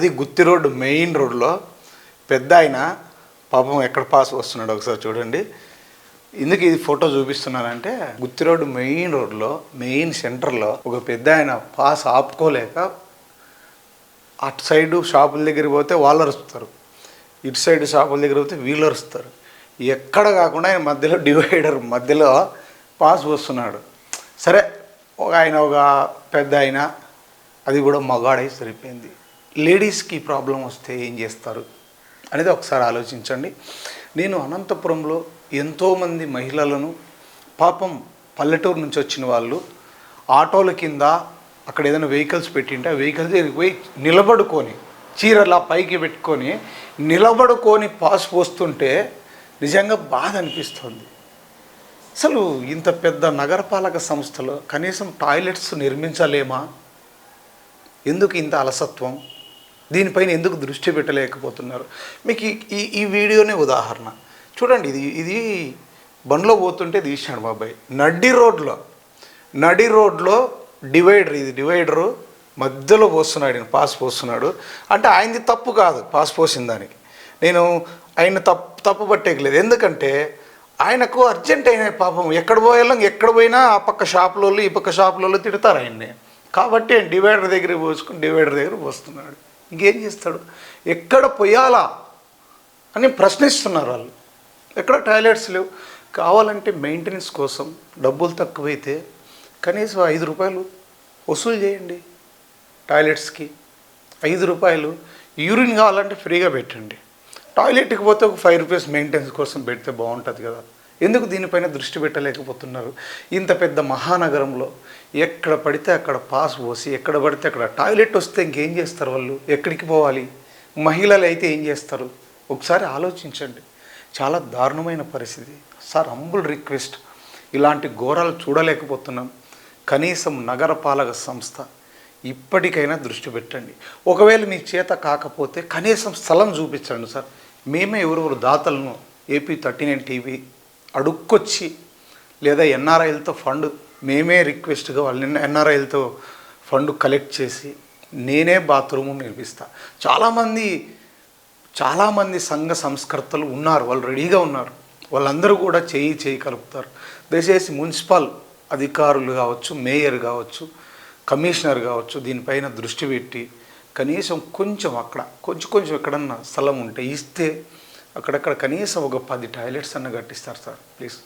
అది గుత్తి road main రోడ్లో పెద్ద ఆయన పాపం ఎక్కడ పాస్ వస్తున్నాడు ఒకసారి చూడండి. ఎందుకు ఇది ఫోటో చూపిస్తున్నానంటే గుత్తి రోడ్డు మెయిన్ రోడ్లో మెయిన్ సెంటర్లో ఒక పెద్ద ఆయన పాస్ ఆపుకోలేక అటు సైడు షాపుల దగ్గరికి పోతే వాళ్ళు అరుస్తారు ఇటు సైడ్ షాపుల దగ్గర పోతే వీళ్ళు అరుస్తారు ఎక్కడ కాకుండా ఆయన మధ్యలో డివైడర్ మధ్యలో పాస్ వస్తున్నాడు. సరే ఒక ఆయన ఒక పెద్ద ఆయన అది కూడా మగాడై సరిపోయింది. లేడీస్కి ప్రాబ్లం వస్తే ఏం చేస్తారు? అనేది ఒకసారి ఆలోచించండి. నేను అనంతపురంలో ఎంతోమంది మహిళలను పాపం పల్లెటూరు నుంచి వచ్చిన వాళ్ళు ఆటోల కింద అక్కడ ఏదైనా వెహికల్స్ పెట్టింటే ఆ వెహికల్స్ పోయి నిలబడుకొని చీరలా పైకి పెట్టుకొని నిలబడుకొని పాస్ పోస్తుంటే నిజంగా బాధ అనిపిస్తుంది. అసలు ఇంత పెద్ద నగరపాలక సంస్థలో కనీసం టాయిలెట్స్ నిర్మించలేమా? ఎందుకు ఇంత అలసత్వం? దీనిపైన ఎందుకు దృష్టి పెట్టలేకపోతున్నారు? మీకు ఈ- ఈ వీడియోనే ఉదాహరణ. చూడండి ఇది ఇది బండ్లో పోతుంటే తీశాడు బాబాయ్. నడి రోడ్లో నడి రోడ్లో డివైడర్ ఇది డివైడరు మధ్యలో పోస్తున్నాడు ఆయన పాస్ పోస్తున్నాడు. అంటే ఆయనది తప్పు కాదు పాస్ పోసిన దానికి. నేను ఆయన తప్పు తప్పు పట్టేయలేదు. ఎందుకంటే ఆయనకు అర్జెంట్ అయిన పాపం. ఎక్కడ పోయాలో ఎక్కడ పోయినా ఆ పక్క షాపులలో ఈ పక్క షాపులలో తిడతారు ఆయన్ని. కాబట్టి ఆయన డివైడర్ దగ్గర పోసుకుని డివైడర్ దగ్గర పోస్తున్నాడు. ఇంకేం చేస్తాడు? ఎక్కడ పోయాలా అని ప్రశ్నిస్తున్నారు వాళ్ళు. ఎక్కడ టాయిలెట్స్ లేవు. కావాలంటే మెయింటెనెన్స్ కోసం డబ్బులు తక్కువైతే కనీసం ఐదు రూపాయలు వసూలు చేయండి టాయిలెట్స్కి. ఐదు రూపాయలు యూరిన్ కావాలంటే ఫ్రీగా పెట్టండి. టాయిలెట్కి పోతే ఒక ఫైవ్ రూపీస్ మెయింటెనెన్స్ కోసం పెడితే బాగుంటుంది కదా. ఎందుకు దీనిపైన దృష్టి పెట్టలేకపోతున్నారు? ఇంత పెద్ద మహానగరంలో ఎక్కడ పడితే అక్కడ పాస్ పోసి ఎక్కడ పడితే అక్కడ టాయిలెట్ వస్తే ఇంకేం చేస్తారు వాళ్ళు? ఎక్కడికి పోవాలి? మహిళలు అయితే ఏం చేస్తారు? ఒకసారి ఆలోచించండి. చాలా దారుణమైన పరిస్థితి. సార్ అంబుల్ రిక్వెస్ట్. ఇలాంటి ఘోరాలు చూడలేకపోతున్నాం. కనీసం నగరపాలక సంస్థ ఇప్పటికైనా దృష్టి పెట్టండి. ఒకవేళ మీ చేత కాకపోతే కనీసం స్థలం చూపించండి సార్. మేమే ఎవరెవరు దాతలను ఏపీ థర్టీ నైన్ టీవీ అడుక్కొచ్చి లేదా ఎన్ఆర్ఐలతో ఫండ్ మేమే రిక్వెస్ట్గా వాళ్ళని ఎన్ఆర్ఐలతో ఫండ్ కలెక్ట్ చేసి నేనే బాత్రూము నిర్మిస్తా. చాలామంది చాలామంది సంఘ సంస్కర్తలు ఉన్నారు వాళ్ళు రెడీగా ఉన్నారు. వాళ్ళందరూ కూడా చేయి చేయి కలుపుతారు. దయచేసి మున్సిపల్ అధికారులు కావచ్చు మేయర్ కావచ్చు కమిషనర్ కావచ్చు దీనిపైన దృష్టి పెట్టి కనీసం కొంచెం అక్కడ కొంచెం కొంచెం ఎక్కడన్నా స్థలం ఉంటే ఇస్తే అక్కడక్కడ కనీసం ఒక పది టాయిలెట్స్ అన్న కట్టిస్తారు సార్ ప్లీజ్.